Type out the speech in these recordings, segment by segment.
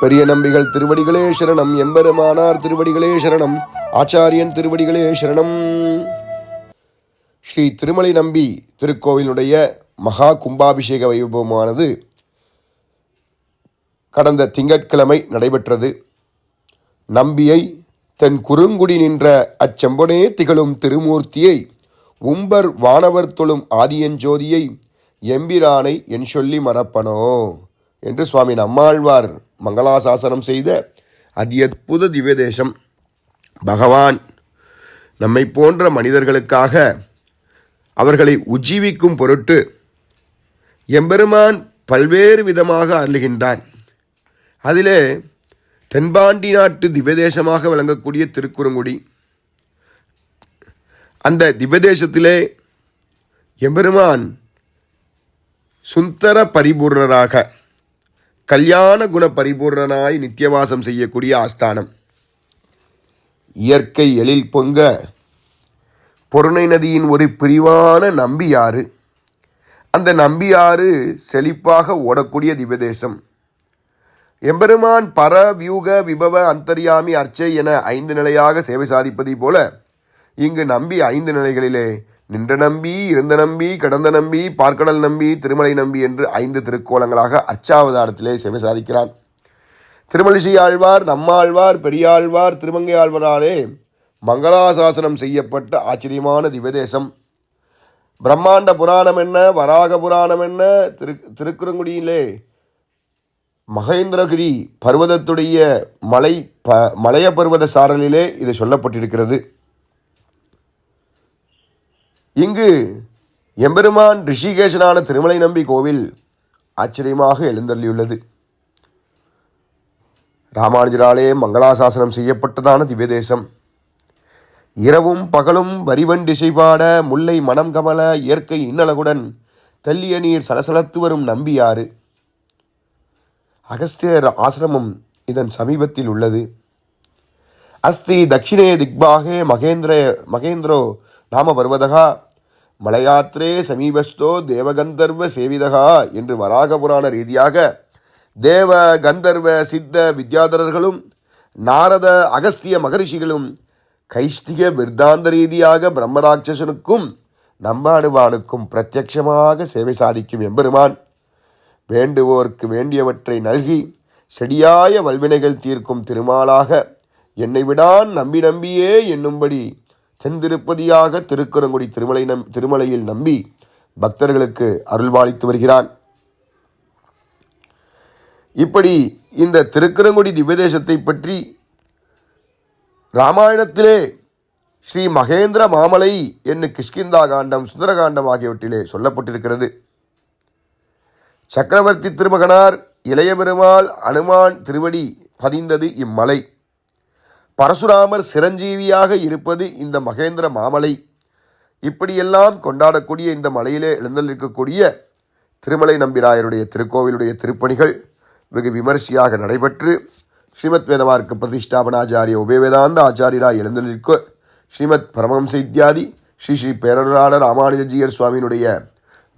பெரிய நம்பிகள் திருவடிகளே சரணம் எம்பெருமானார் திருவடிகளே சரணம் ஆச்சாரியன் திருவடிகளே சரணம். ஸ்ரீ திருமலை நம்பி திருக்கோவிலுடைய மகா கும்பாபிஷேக வைபவமானது கடந்த திங்கட்கிழமை நடைபெற்றது. நம்பியை தென் குறுங்குடி நின்ற அச்செம்பனே திகழும் திருமூர்த்தியை உம்பர் வானவர் தொழும் ஆதியஞ்சோதியை எம்பிரானை என் சொல்லி மறப்பனோ? என்று சுவாமி நம்மாழ்வார் மங்களாசாசனம் செய்த அத்யற்புத திவ்யதேசம். பகவான் நம்மை போன்ற மனிதர்களுக்காக அவர்களை உஜ்ஜீவிக்கும் பொருட்டு எம்பெருமான் பல்வேறு விதமாக அருளுகின்றான். அதிலே தென்பாண்டி நாட்டு திவ்யதேசமாக விளங்கக்கூடிய திருக்குறுங்குடி. அந்த திவ்யதேசத்திலே எம்பெருமான் சுந்தர பரிபூர்ணராக கல்யாண குண பரிபூர்ணனாய் நித்தியவாசம் செய்யக்கூடிய ஆஸ்தானம். இயற்கை எழில் பொங்க பொருணை நதியின் ஒரு பிரிவான நம்பியாறு. அந்த நம்பியாறு செழிப்பாக ஓடக்கூடிய திவ்யதேசம். எம்பெருமான் பர வியூக விபவ அந்தர்யாமி அர்ச்சை என ஐந்து நிலையாக சேவை சாதிப்பதை போல இங்கு நம்பி ஐந்து நிலைகளிலே நின்ற நம்பி இருந்த நம்பி கடந்த நம்பி பார்க்கடல் நம்பி திருமலை நம்பி என்று ஐந்து திருக்கோலங்களாக அர்ச்சாவதாரத்திலே செவி சாதிக்கிறான். திருமலிசை ஆழ்வார் நம்மாழ்வார் பெரியாழ்வார் திருமங்கை ஆழ்வாராலே மங்களாசாசனம் செய்யப்பட்ட ஆச்சரியமான திவ்யதேசம். பிரம்மாண்ட புராணம் என்ன வராக புராணம் என்ன திரு திருக்குறங்குடியிலே மகேந்திரகிரி பர்வதத்துடைய மலை ப மலைய பர்வத சாரலிலே இது சொல்லப்பட்டிருக்கிறது. இங்கு எம்பெருமான் ரிஷிகேஷனான திருமலை நம்பி கோவில் ஆச்சரியமாக எழுந்தள்ளியுள்ளது. ராமானுஜராலே மங்களாசாசனம் செய்யப்பட்டதான திவ்யதேசம். இரவும் பகலும் வரிவன் திசைபாட முல்லை மனம் கமல இயற்கை இன்னலகுடன் தள்ளிய நீர் சலசலத்து வரும் நம்பியாறு. அகஸ்தியர் ஆசிரமம் இதன் சமீபத்தில் உள்ளது. அஸ்தி தட்சிணே திக்பாகே மகேந்திர மகேந்திரோ நாம பர்வதகா. மலையாத்திரே சமீபஸ்தோ தேவகந்தர்வ சேவிதகா என்று வராக புராண ரீதியாக தேவ கந்தர்வ சித்த வித்யாதரர்களும் நாரத அகஸ்திய மகரிஷிகளும் கைஷ்டிக விருத்தாந்த ரீதியாக பிரம்மராட்சசனுக்கும் நம்பாடுவானுக்கும் பிரத்யட்சமாக சேவை சாதிக்கும் எம்பெருமான் வேண்டுவோர்க்கு வேண்டியவற்றை நல்கி செடியாய வல்வினைகள் தீர்க்கும் திருமாலாக என்னை விடான் நம்பி நம்பியே என்னும்படி தென் திருப்பதியாக திருக்குறங்குடி திருமலை நம் திருமலையில் நம்பி பக்தர்களுக்கு அருள்வாளித்து வருகிறான். இப்படி இந்த திருக்குறங்குடி திவ்யதேசத்தை பற்றி ராமாயணத்திலே ஸ்ரீ மகேந்திர மாமலை என்னும் கிஷ்கிந்தா காண்டம் சுந்தரகாண்டம் ஆகியவற்றிலே சொல்லப்பட்டிருக்கிறது. சக்கரவர்த்தி திருமகனார் இளைய பெருமாள் அனுமான் திருவடி பதிந்தது இம்மலை. பரசுராமர் சிரஞ்சீவியாக இருப்பது இந்த மகேந்திர மாமலை. இப்படியெல்லாம் கொண்டாடக்கூடிய இந்த மலையிலே எழுந்தளிக்கக்கூடிய திருமலை நம்பிராயருடைய திருக்கோவிலுடைய திருப்பணிகள் வெகு விமரிசையாக நடைபெற்று ஸ்ரீமத் வேதமார்க்க பிரதிஷ்டாபனாச்சாரிய உபயவேதாந்த ஆச்சாரியராய் எழுந்தளிக்க ஸ்ரீமத் பரமஹம்ச இத்தியாதி ஸ்ரீ ஸ்ரீ பேரருளாளர் ராமானுஜஜியர் சுவாமியினுடைய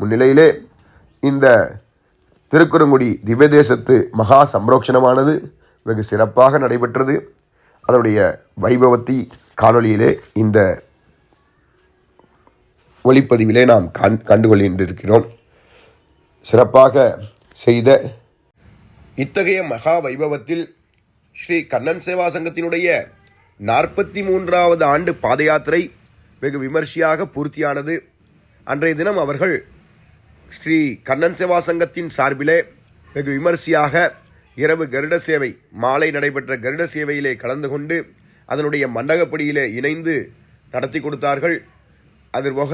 முன்னிலையிலே இந்த திருக்குறங்குடி திவ்ய தேசத்து மகா சம்ரோக்ஷணமானது வெகு சிறப்பாக நடைபெற்றது. அதனுடைய வைபவத்தை காணொலியிலே இந்த ஒளிப்பதிவிலே நாம் கண் கண்டுகொள்கின்றிருக்கிறோம். சிறப்பாக செய்த இத்தகைய மகா வைபவத்தில் ஸ்ரீ கண்ணன் சேவா சங்கத்தினுடைய நாற்பத்தி மூன்றாவது ஆண்டு பாத யாத்திரை வெகு விமர்சையாக பூர்த்தியானது. அன்றைய தினம் அவர்கள் ஸ்ரீ கண்ணன் சேவா சங்கத்தின் சார்பிலே வெகு விமர்சையாக இரவு கருட சேவை. மாலை நடைபெற்ற கருட சேவையிலே கலந்து கொண்டு அதனுடைய மண்டகப்படியிலே இணைந்து நடத்தி கொடுத்தார்கள். அதுபோக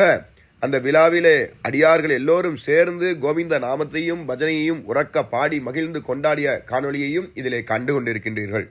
அந்த விழாவிலே அடியார்கள் எல்லோரும் சேர்ந்து கோவிந்த நாமத்தையும் பஜனையையும் உறக்க பாடி மகிழ்ந்து கொண்டாடிய காணொளியையும் இதிலே கண்டு கொண்டிருக்கின்றீர்கள்.